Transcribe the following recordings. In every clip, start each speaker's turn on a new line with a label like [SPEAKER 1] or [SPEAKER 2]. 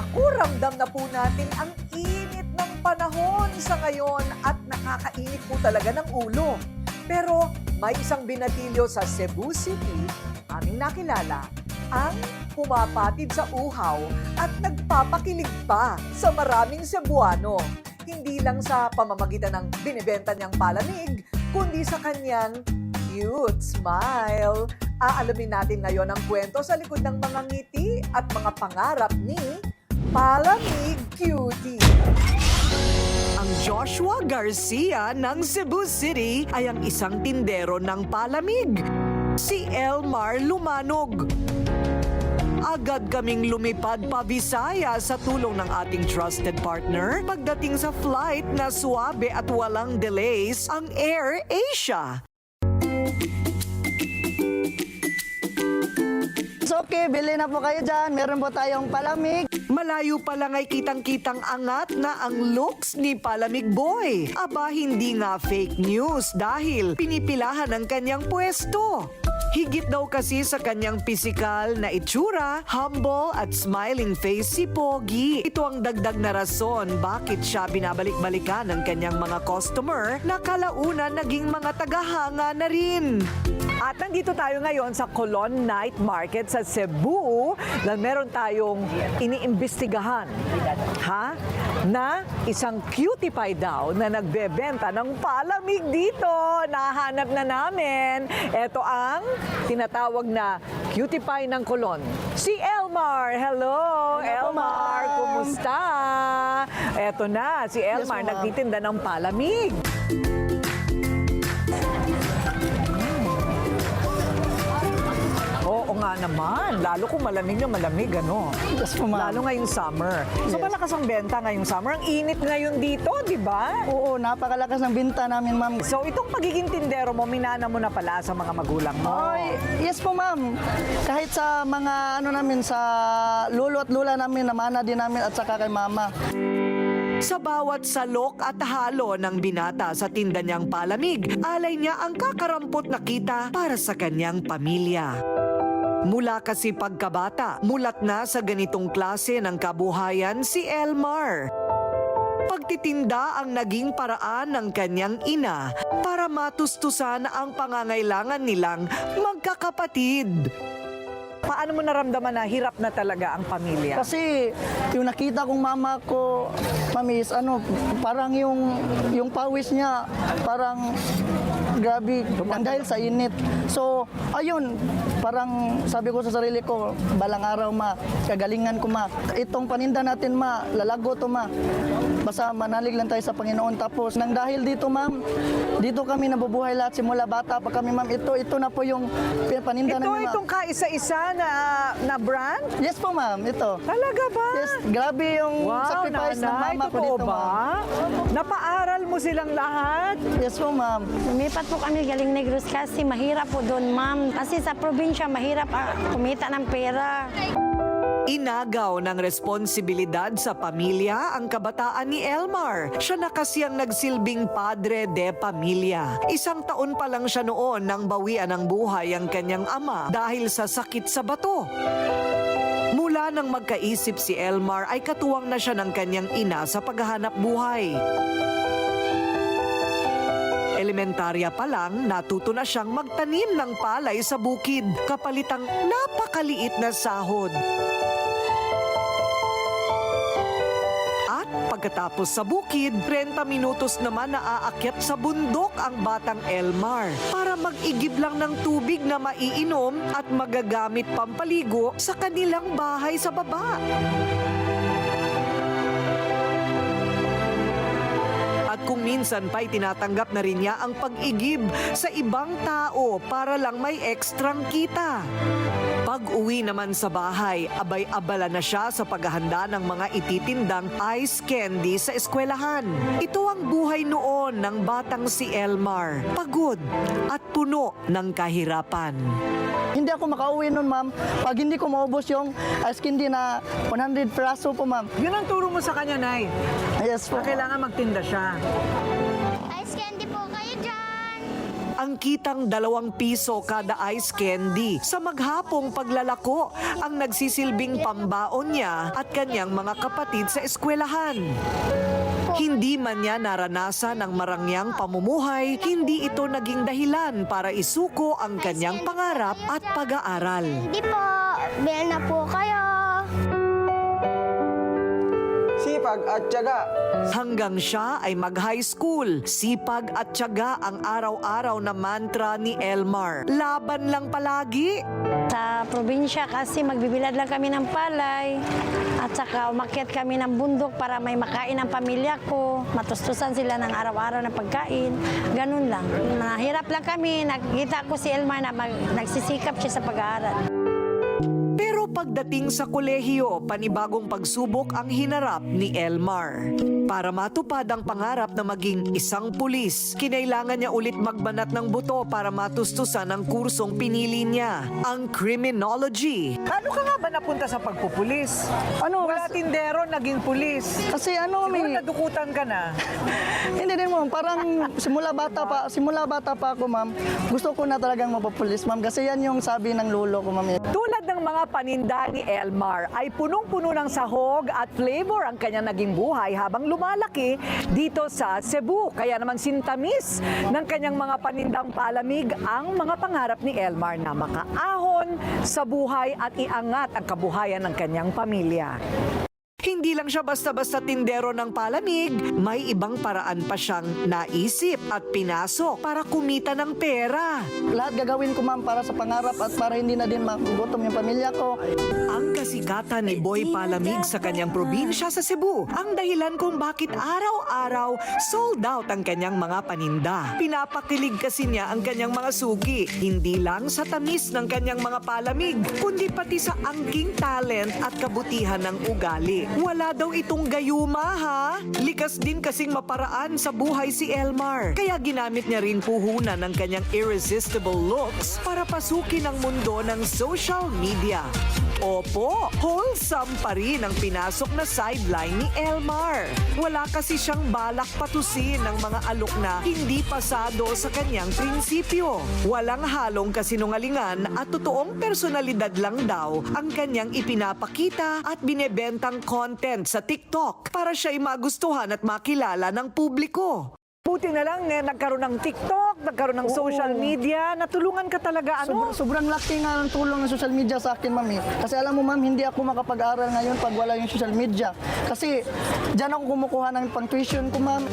[SPEAKER 1] Naku, ramdam na po natin ang init ng panahon sa ngayon at nakakainit po talaga ng ulo. Pero may isang binatilyo sa Cebu City, aming nakilala, ang pumapatid sa uhaw at nagpapakilig pa sa maraming Cebuano. Hindi lang sa pamamagitan ng binibenta niyang palamig, kundi sa kanyang cute smile. Aalamin natin ngayon ang kwento sa likod ng mga ngiti at mga pangarap ni Palamig Cutie. Ang Joshua Garcia ng Cebu City ay ang isang tindero ng palamig. Si Elmar Lumanog. Agad kaming lumipad pa Visaya sa tulong ng ating trusted partner. Pagdating sa flight na suwabe at walang delays, ang Air Asia.
[SPEAKER 2] It's okay, bili na po kayo dyan. Meron po tayong palamig.
[SPEAKER 1] Malayo pa lang ay kitang-kitang angat na ang looks ni Palamig Boy. Aba, hindi nga fake news dahil pinipilahan ang kanyang pwesto. Higit daw kasi sa kanyang pisikal na itsura, humble at smiling face si Pogi. Ito ang dagdag na rason bakit siya binabalik-balikan ng kanyang mga customer na kalaunan naging mga tagahanga na rin. At nandito tayo ngayon sa Colon Night Market sa Cebu na meron tayong iniimbestigahan. Ha? Na isang cutie pie daw na nagbebenta ng palamig dito. Nahanap na namin. Ito ang tinatawag na cutie pie ng Colon. Si Elmar. Hello,
[SPEAKER 2] Hello
[SPEAKER 1] Elmar.
[SPEAKER 2] ma'am.
[SPEAKER 1] Kumusta? Ito na, si Elmar
[SPEAKER 2] ma'am.
[SPEAKER 1] nagtitinda ng palamig. Nga naman. Lalo kung malamig na malamig, ano?
[SPEAKER 2] Yes po, ma'am.
[SPEAKER 1] Lalo ngayong summer. So
[SPEAKER 2] Yes.
[SPEAKER 1] malakas ang benta ngayong summer. Ang init ngayon dito, di ba?
[SPEAKER 2] Oo, napakalakas ng binta namin, ma'am.
[SPEAKER 1] So itong pagiging tindero mo, minana mo na pala sa mga magulang mo.
[SPEAKER 2] Ay, yes po, ma'am. Kahit sa mga ano namin, sa lulo at lula namin, namana din namin at saka kay mama.
[SPEAKER 1] Sa bawat salok at halo ng binata sa tinda niyang palamig, alay niya ang kakarampot na kita para sa kanyang pamilya. Mula kasi pagkabata, mulat na sa ganitong klase ng kabuhayan si Elmar. Pagtitinda ang naging paraan ng kanyang ina para matustusan ang pangangailangan nilang magkakapatid. Paano mo naramdaman na hirap na talaga ang pamilya?
[SPEAKER 2] Kasi yung nakita kong mama ko, mamis, ano, parang yung, yung pawis niya, parang grabe, dahil sa init. So, ayun, parang sabi ko sa sarili ko, balang araw ma, kagalingan ko ma. Itong paninda natin ma, lalago to ma. Basta manalig lang tayo sa Panginoon. Tapos, nang dahil dito ma'am, dito kami nabubuhay lahat simula bata pa kami ma'am. Ito, ito na po yung paninda
[SPEAKER 1] Ito,
[SPEAKER 2] namin. ma'am.
[SPEAKER 1] itong kaisa-isa na, na brand?
[SPEAKER 2] Yes po ma'am, ito.
[SPEAKER 1] Talaga ba?
[SPEAKER 2] Yes, grabe yung
[SPEAKER 1] Wow,
[SPEAKER 2] sacrifice ng
[SPEAKER 1] nanay,
[SPEAKER 2] mama ko dito,
[SPEAKER 1] ba?
[SPEAKER 2] ma'am.
[SPEAKER 1] Napaaral mo silang lahat?
[SPEAKER 2] Yes po, ma'am.
[SPEAKER 3] Lumipat po kami galing Negros kasi mahirap po doon, ma'am. Kasi sa probinsya, mahirap ah, kumita ng pera.
[SPEAKER 1] Inagaw ng responsibilidad sa pamilya ang kabataan ni Elmar. Siya na kasi ang nagsilbing padre de pamilya. Isang taon pa lang siya noon nang bawian ng buhay ang kanyang ama dahil sa sakit sa bato. Mula nang magkaisip si Elmar ay katuwang na siya ng kanyang ina sa paghahanap buhay. Elementarya pa lang, natuto na siyang magtanim ng palay sa bukid, kapalitang napakaliit na sahod. At pagkatapos sa bukid, 30 minutos naman na aakyat sa bundok ang batang Elmar para mag-igib lang ng tubig na maiinom at magagamit pampaligo sa kanilang bahay sa baba. Kung minsan pa'y tinatanggap na rin niya ang pag-igib sa ibang tao para lang may ekstrang kita. Pag uwi naman sa bahay, abay-abala na siya sa paghahanda ng mga ititindang ice candy sa eskwelahan. Ito ang buhay noon ng batang si Elmar. Pagod at puno ng kahirapan.
[SPEAKER 2] Hindi ako makauwi nun, ma'am. Pag hindi ko maubos yung ice candy na 100 peraso po, ma'am.
[SPEAKER 1] Yun ang turo mo sa kanya, Nay.
[SPEAKER 2] Yes po.
[SPEAKER 1] Kailangan magtinda siya. Ang kitang dalawang piso kada ice candy sa maghapong paglalako ang nagsisilbing pambaon niya at kanyang mga kapatid sa eskwelahan. Hindi man niya naranasan ang marangyang pamumuhay, hindi ito naging dahilan para isuko ang kanyang pangarap at pag-aaral.
[SPEAKER 4] Hindi po, bil na po kayo.
[SPEAKER 5] Sipag at tiyaga.
[SPEAKER 1] Hanggang siya ay mag-high school, sipag at tiyaga ang araw-araw na mantra ni Elmar. Laban lang palagi.
[SPEAKER 3] Sa probinsya kasi magbibilad lang kami ng palay at saka umakyat kami ng bundok para may makain ang pamilya ko. Matustusan sila ng araw-araw na pagkain. Ganun lang. Nahirap lang kami. Nakita ko si Elmar na mag- nagsisikap siya sa pag-aaral.
[SPEAKER 1] Pagdating sa kolehiyo, panibagong pagsubok ang hinarap ni Elmar. Para matupad ang pangarap na maging isang pulis, kinailangan niya ulit magbanat ng buto para matustusan ang kursong pinili niya, ang criminology.
[SPEAKER 6] Paano ka nga ba napunta sa pagpupulis?
[SPEAKER 2] Ano,
[SPEAKER 6] Wala
[SPEAKER 2] kas-
[SPEAKER 6] tindero, naging pulis.
[SPEAKER 2] Kasi ano,
[SPEAKER 6] Siguro
[SPEAKER 2] may,
[SPEAKER 6] nadukutan ka na.
[SPEAKER 2] hindi din ma'am, parang simula bata pa, simula bata pa ako ma'am, gusto ko na talagang mapapulis ma'am kasi yan yung sabi ng lolo ko ma'am.
[SPEAKER 6] Tulad ng mga ni Elmar, ay punong-puno ng sahog at flavor ang kanyang naging buhay habang lumalaki dito sa Cebu. Kaya naman sintamis ng kanyang mga panindang palamig ang mga pangarap ni Elmar na makaahon sa buhay at iangat ang kabuhayan ng kanyang pamilya.
[SPEAKER 1] Hindi lang siya basta-basta tindero ng palamig, may ibang paraan pa siyang naisip at pinasok para kumita ng pera.
[SPEAKER 2] Lahat gagawin ko ma'am para sa pangarap at para hindi na din magugutom yung pamilya ko.
[SPEAKER 1] Ang kasikatan ni Boy Palamig sa kanyang probinsya sa Cebu ang dahilan kung bakit araw-araw sold out ang kanyang mga paninda. Pinapakilig kasi niya ang kanyang mga sugi, hindi lang sa tamis ng kanyang mga palamig, kundi pati sa angking talent at kabutihan ng ugali. Wala daw itong gayuma ha? Likas din kasing maparaan sa buhay si Elmar. Kaya ginamit niya rin puhunan ng kanyang irresistible looks para pasukin ang mundo ng social media. Opo, wholesome pa rin ang pinasok na sideline ni Elmar. Wala kasi siyang balak patusin ng mga alok na hindi pasado sa kanyang prinsipyo. Walang halong kasinungalingan at totoong personalidad lang daw ang kanyang ipinapakita at binebentang content sa TikTok para siya'y magustuhan at makilala ng publiko.
[SPEAKER 6] Buti na lang eh, nagkaroon ng TikTok, nagkaroon ng social media, natulungan ka talaga ano?
[SPEAKER 2] Sobrang, sobrang laki nga ng tulong ng social media sa akin, ma'am. eh. Kasi alam mo, ma'am, hindi ako makapag-aral ngayon pag wala yung social media. Kasi dyan ako kumukuha ng pang-tuition ko, ma'am.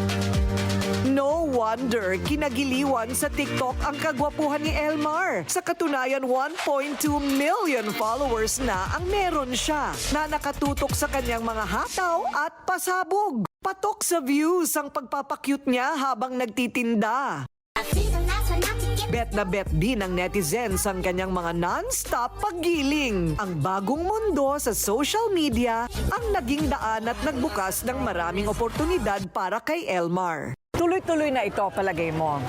[SPEAKER 1] No wonder kinagiliwan sa TikTok ang kagwapuhan ni Elmar. Sa katunayan, 1.2 million followers na ang meron siya na nakatutok sa kanyang mga hataw at pasabog. Patok sa views ang pagpapakyut niya habang nagtitinda. Bet na bet din ng netizens ang kanyang mga non-stop paggiling. Ang bagong mundo sa social media ang naging daan at nagbukas ng maraming oportunidad para kay Elmar.
[SPEAKER 6] Tuloy-tuloy na ito, palagay mo.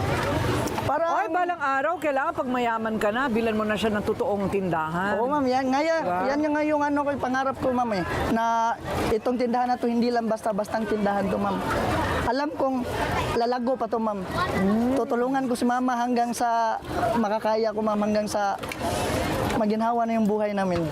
[SPEAKER 2] Para,
[SPEAKER 6] Ay, balang araw, kailangan pag mayaman ka na, bilan mo na siya ng totoong tindahan.
[SPEAKER 2] Oo, ma'am. Yan, nga, yan,
[SPEAKER 6] Diba?
[SPEAKER 2] yan yung, yung ano ko, yung pangarap ko, ma'am, eh, na itong tindahan na to, hindi lang basta-bastang tindahan to, ma'am. Alam kong lalago pa to, ma'am. Tutulungan ko si mama hanggang sa makakaya ko, ma'am, hanggang sa maginhawa na yung buhay namin.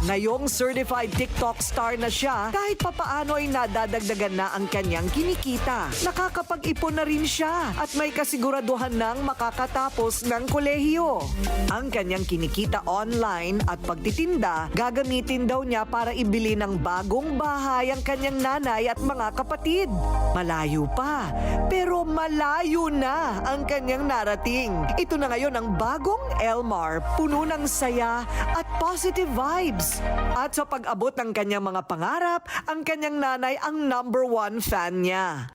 [SPEAKER 1] Ngayong certified TikTok star na siya, kahit papaano ay nadadagdagan na ang kanyang kinikita. Nakakapag-ipon na rin siya at may kasiguraduhan ng makakatapos ng kolehiyo. Ang kanyang kinikita online at pagtitinda, gagamitin daw niya para ibili ng bagong bahay ang kanyang nanay at mga kapatid. Malayo pa, pero malayo na ang kanyang narating. Ito na ngayon ang bagong Elmar, puno ng saya at positive vibes. At sa pag-abot ng kanyang mga pangarap, ang kanyang nanay ang number one fan niya.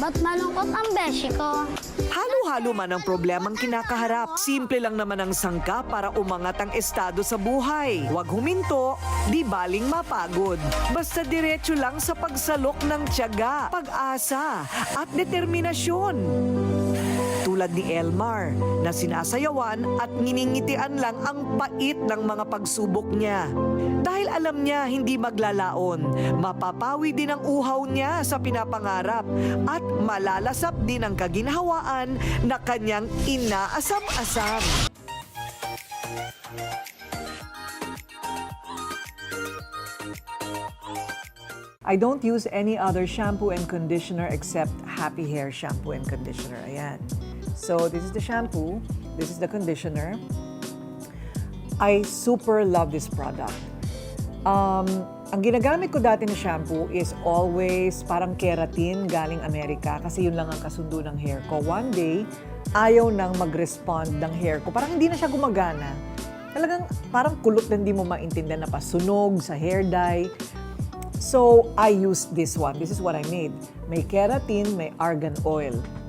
[SPEAKER 4] Ba't malungkot ang beshi ko?
[SPEAKER 1] Halo-halo man ang problemang kinakaharap. Simple lang naman ang sangka para umangat ang estado sa buhay. Huwag huminto, di baling mapagod. Basta diretso lang sa pagsalok ng tiyaga, pag-asa at determinasyon.
[SPEAKER 7] Tulad ni Elmar na sinasayawan at nginingitian lang ang pait ng mga pagsubok niya. Dahil alam niya hindi maglalaon, mapapawi din ang uhaw niya sa pinapangarap at malalasap din ang kaginhawaan na kanyang inaasam-asam.
[SPEAKER 1] I don't use any other shampoo and conditioner except Happy Hair shampoo and conditioner. Ayan. So, this is the shampoo. This is the conditioner. I super love this product. Um, ang ginagamit ko dati na shampoo is always parang keratin galing Amerika kasi yun lang ang kasundo ng hair ko. One day, ayaw nang mag-respond ng hair ko. Parang hindi na siya gumagana. Talagang parang kulot na hindi mo maintindihan na pasunog sa hair dye. So, I used this one. This is what I made. May keratin, may argan oil.